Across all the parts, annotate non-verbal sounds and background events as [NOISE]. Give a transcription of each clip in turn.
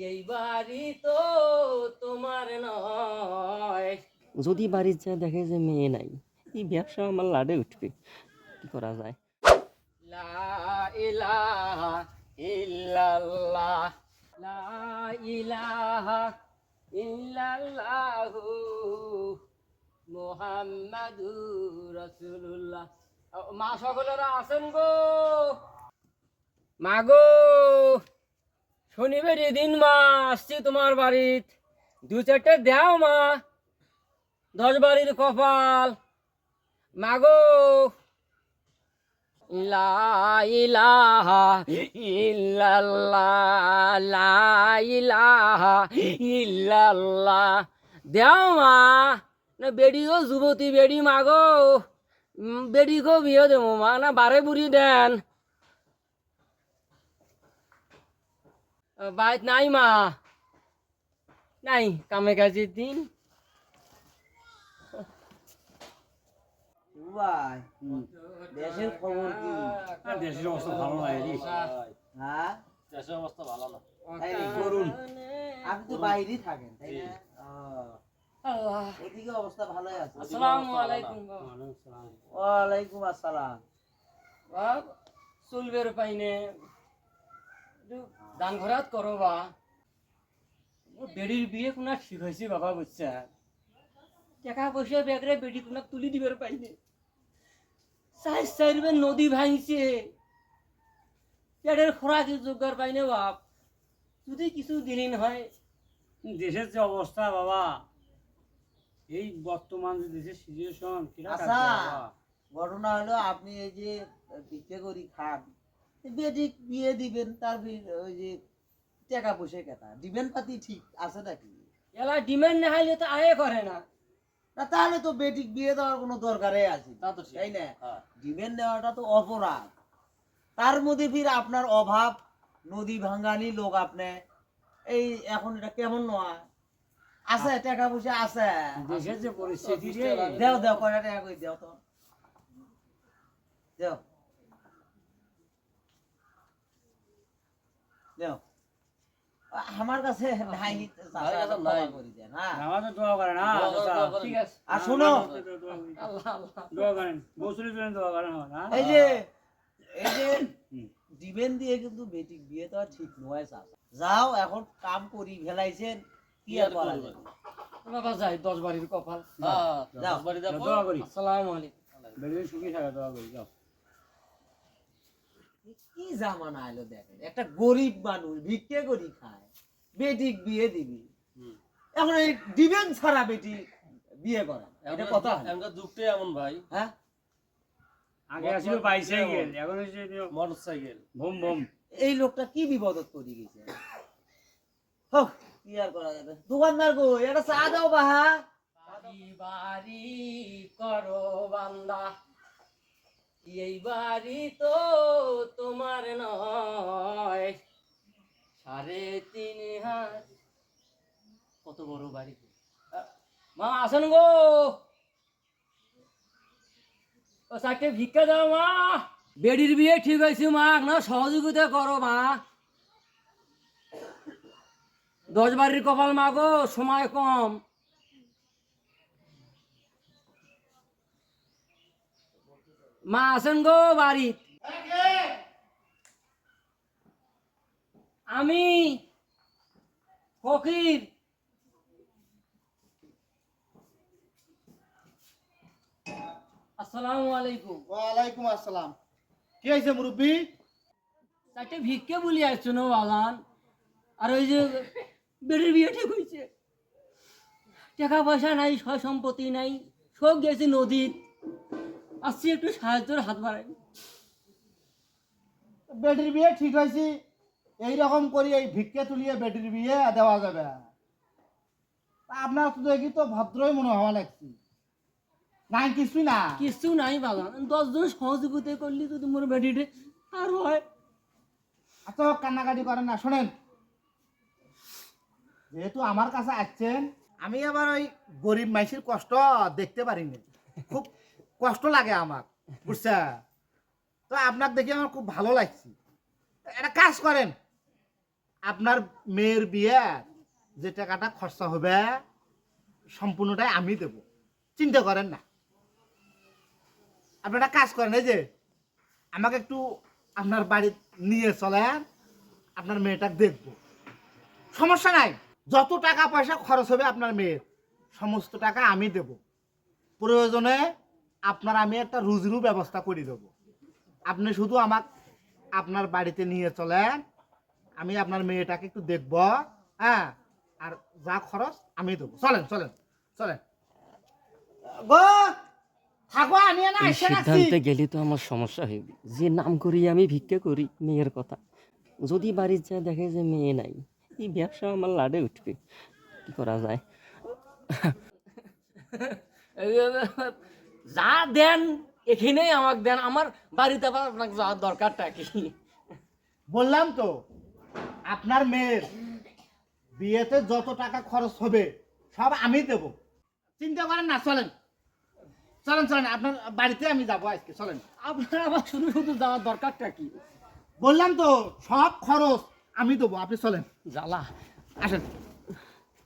এই বাড়ি তো তোমার নয়। যদি বাড়ির যা দেখে যে মেয়ে নাই এই ব্যবসা আমার লাডে উঠবে। কি করা যায়? লা ইলাহা ইল্লাল্লাহ লা ইলাহা ইল্লাল্লাহু মুহাম্মাদুর রাসূলুল্লাহ। আ, মা সকলেরা আছেন গো? মা গো? শনিবার দিন মা, আসছি তোমার বাড়িত। দু চারটে দেও মা, দশ বাড়ির কপাল। মাগো। লা ইলাহা ইল্লাল্লাহ লা ইলাহা ইল্লাল্লাহ দেও মা, না বেডি গো যুবতী বেডি মাগো। বেডি গো বিয়ে দেবো মা, না বারে বুড়ি দেন। বাইত নাই মা। নাই কামে কাজের দিন। ভাই দেশের খবর কি? দেশের অবস্থা ভালো নয় রে হ্যাঁ? দেশের অবস্থা ভালো না। করুন আপনি তো বাইরেই থাকেন তাই না? ওদিকে অবস্থা ভালোই আছে। আসসালামু আলাইকুম ওয়ালাইকুম আসসালাম। চলবে পাইনে। দান ঘরাত করো বা বেডির বিয়ে কোনা ঠিক হয়েছে বাবা বুঝছে টাকা পয়সা ব্যাগরে বেডি কোনা তুলি দিবার পাইনে। চাই চাইবে নদী ভাঙছে। পেটের খোরাকি জোগাড় পাইনে বাপ। যদি কিছু দিলিন হয় দেশের যে অবস্থা বাবা। এই বর্তমান যে দেশের সিচুয়েশন আচ্ছা। ঘটনা হলো আপনি এই যে ভিক্ষে করি খান বেটি বিয়ে দিবেন তার ওই যে টাকা পয়সা কেতা দিবেন পাতি ঠিক আছে নাকি? এলা ডিমান্ড না হইলে তো আয়ে করে না। না তাহলে তো বেটি বিয়ে দেওয়ার কোনো দরকারই আছে। তা তো। তাই না? হ্যাঁ। ডিমেন্ড নেওয়াটা তো অপরাধ। তার মধ্যে ফির আপনার অভাব নদী ভাঙ্গানি লোক আপনি। এই এখন এটা কেমন নয়? আছে টাকা পয়সা আছে। দেশের যে পরিস্থিতি দেও দেও কয়টা টাকা করে দেও তো। দেও। দেও। আমার কাছে নাই। নাই। করে দেন হ্যাঁ। আমাদের দোয়া করে না ঠিক আছে। আর শোনো। আমাদের দোয়া করি। আল্লাহ। আল্লাহ দোয়া করেন বসুলের জন্য দোয়া করেন আমার, হ্যাঁ? এই যে এই যে দিবেন দিয়ে কিন্তু বেটি বিয়ে তো আর ঠিক নয় চাচা। যাও এখন কাম করি ফেলাইছেন কি আর করা যাবে বাবা যাই দশ বাড়ির কপাল। যাও দোয়া করি আসসালামু আলাইকুম। বেরিয়ে সুখী থাকা দোয়া করি যাও। কি জামানা এলো দেখেন? একটা গরিব মানুষ ভিক্ষে করি খায় বেটি বিয়ে দিবি। এখন এই দিবেন ছাড়া বেটি বিয়ে করা। এটা কথা? এখনকার যুগটাই এমন ভাই। হ্যাঁ? আগে আসছিল বাইসাইকেল এখন হচ্ছে যে ভুম ভুম। এই লোকটা কি বিপদত করে গেছে? হোক কি আর করা যাবে? দোকানদার গো এটা চা দাও বাহা বাড়ি করো বান্দা। এই বাড়ি তো তোমার নয়। সাড়ে তিন হাত। কত বড় বাড়ি মা, আসেন গো। ও চারটে ভিক্ষা দাও, মা। বেডির বিয়ে ঠিক হয়েছে মা। না সহযোগিতা করো, মা। দশ বাড়ির কপাল, মা গো। সময় কম। মা আছেন গো বাড়িত আমি ফকির। আসসালামু আলাইকুম। ওয়ালাইকুম আসসালাম। কি হয়েছে মুরব্বী? চারটে ভিক্ষে বলি আসছো না বাগান? আর ওই যে বেড়ের বিয়ে ঠিক হয়েছে। টাকা পয়সা নাই সম্পত্তি নাই সব গেছে নদীত আসছি একটু সাহায্যের হাত বাড়াই। বেটির বিয়ে ঠিক হয়েছি এই রকম করি এই ভিক্ষে তুলিয়ে বেটির বিয়ে দেওয়া যাবে। আপনার তো দেখি তো ভদ্রই মনে হওয়া লাগছে। নাই কিছুই না। কিছু নাই বাগান দশজন সহযোগিতা করলি যদি মোর বেটিতে আর হয়। এত কান্নাকাটি করেন না শোনেন। যেহেতু আমার কাছে আসছেন আমি আবার ওই গরিব মাইসির কষ্ট দেখতে পারিনি। খুব কষ্ট লাগে আমার বুঝছে তো আপনার দেখে আমার খুব ভালো লাগছে। একটা কাজ করেন, আপনার মেয়ের বিয়ে, যে টাকাটা খরচা হবে, সম্পূর্ণটাই আমি দেব। চিন্তা করেন না। আপনি একটা কাজ করেন, এই যে আমাকে একটু আপনার বাড়ি নিয়ে চলেন, আপনার মেয়েটা দেখব। সমস্যা নাই, যত টাকা পয়সা খরচ হবে আপনার মেয়ের, সমস্ত টাকা আমি দেব। প্রয়োজনে আপনার আমি একটা রুজিরু ব্যবস্থা করে দেব। আপনি শুধু আমাক আপনার বাড়িতে নিয়ে চলেন আমি আপনার মেয়েটাকে একটু দেখব হ্যাঁ? আর যা খরচ আমি দেবো। চলেন চলেন চলেন। গো থাকো আমি না এই সিদ্ধান্তে গেলে তো আমার সমস্যা হইবে যে নাম করি আমি ভিক্ষা করি মেয়ের কথা। যদি বাড়ির যায় দেখে যে মেয়ে নাই এই ব্যবসা আমার লাডে উঠবে। কি করা যায়? [LAUGHS] যা দেন এখানেই আমাকে দেন। আমার বাড়িতে আবার আপনাকে যাওয়ার দরকারটা কি? বললাম তো আপনার মেয়ের বিয়েতে যত টাকা খরচ হবে সব আমি দেব। চিন্তা করেন না চলেন। চলেন চলেন আপনার বাড়িতে আমি যাব আজকে চলেন। আপনার আবার শুধু শুধু যাওয়ার দরকারটা কি? বললাম তো সব খরচ আমি দেবো আপনি চলেন। জ্বালা। আসেন।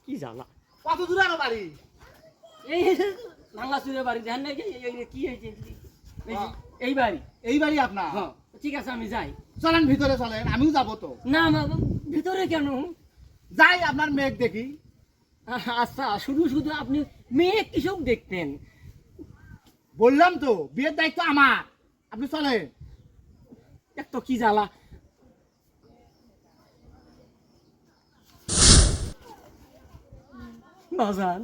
কি জ্বালা? কত দূরে আরও বাড়ি? এই ভাঙ্গাচুরের বাড়ি দেখেন নাকি এই- এই- কি হয়েছে? এই বাড়ি। এই বাড়ি আপনার? হ্যাঁ ঠিক আছে আমি যাই। চলেন ভিতরে চলেন আমিও যাব তো। না ভিতরে কেন? যাই আপনার মেঘ দেখি। আচ্ছা শুধু শুধু আপনি মেয়ে কিসব দেখতেন। বললাম তো বিয়ের দায়িত্ব আমার। আপনি চলেন। এক তো কি জ্বালা। বাজান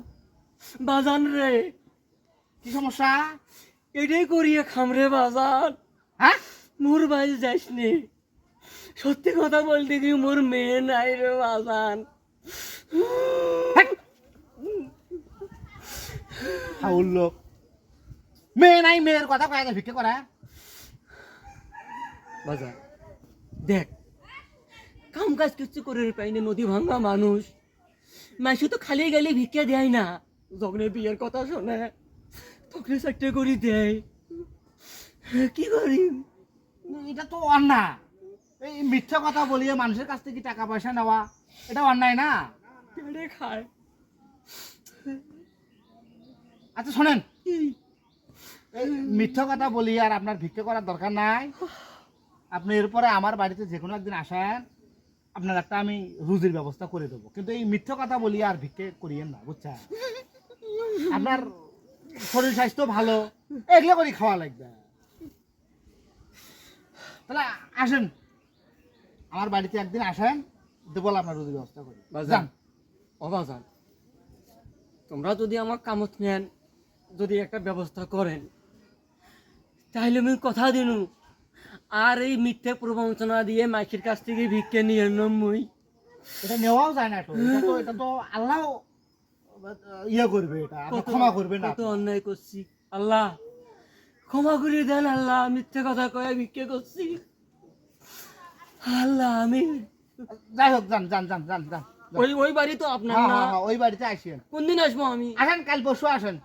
বাজান রে। কি সমস্যা? এটাই করিয়ে খামরে বাজান। হ্যাঁ? মোর বাড়ি যাস নি। সত্যি কথা বলতে কি মোর মেয়ে নাই রে বাজান। হাউল লোক। মেয়ে নাই মেয়ের কথা কয়ে যায় ভিক্ষে করে। বাজান দেখ কাম কাজ কিছু করে পাই না নদী ভাঙ্গা মানুষ। মাসে তো খালি গেলে ভিক্ষা দেয় না। যখন বিয়ের কথা শোনে। তখন চারটে করে দেয়। কি করি? এটা তো অন্যায়। এই মিথ্যা কথা বলিয়ে মানুষের কাছ থেকে টাকা পয়সা নেওয়া এটা অন্যায় না? খায়। আচ্ছা শোনেন। এই মিথ্যা কথা বলি আর আপনার ভিক্ষে করার দরকার নাই। আপনি এরপরে আমার বাড়িতে যে কোনো একদিন আসেন আপনার একটা আমি রুজির ব্যবস্থা করে দেবো। কিন্তু এই মিথ্যা কথা বলি আর ভিক্ষে করিয়েন না বুঝছেন? আপনার শরীর স্বাস্থ্য ভালো এগুলো করে খাওয়া লাগবে। তাহলে আসেন আমার বাড়িতে একদিন আসেন দেবো আপনার রুজির ব্যবস্থা করি। যান। ও বাজান তোমরা যদি আমার কামত নেন যদি একটা ব্যবস্থা করেন তাহলে আমি কথা দিনু। আর এই মিথ্যে প্রবঞ্চনা দিয়ে মাইকের কাছ থেকে ভিক্ষে নিয়ে এলাম মুই এটা নেওয়াও যায় না তো এটা তো আল্লাহ ইয়ে করবে এটা ক্ষমা করবে না কত অন্যায় করছি। আল্লাহ ক্ষমা করে দেন আল্লাহ মিথ্যে কথা কয়ে ভিক্ষে করছি? আল্লাহ আমি যাই হোক যান যান যান যান যান। ওই ওই বাড়ি তো আপনার হ্যাঁ না? হ্যাঁ হ্যাঁ, ওই বাড়িতে আসেন। কোন দিন আসব আমি? আসেন কাল পরশু আসেন।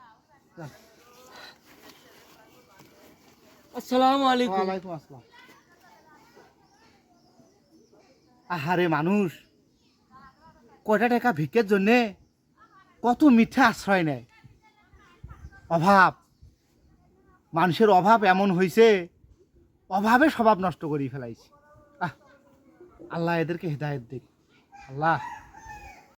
আসসালামু আলাইকুম। ওয়ালাইকুম আসসালাম। আহারে মানুষ কয়টা টাকা ভিক্ষের জন্যে? কত মিথ্যা আশ্রয় নেয়। অভাব। মানুষের অভাব এমন হয়েছে অভাবে স্বভাব নষ্ট করিয়ে ফেলাইছে। আহ, আল্লাহ এদেরকে হেদায়ত দিক। আল্লাহ।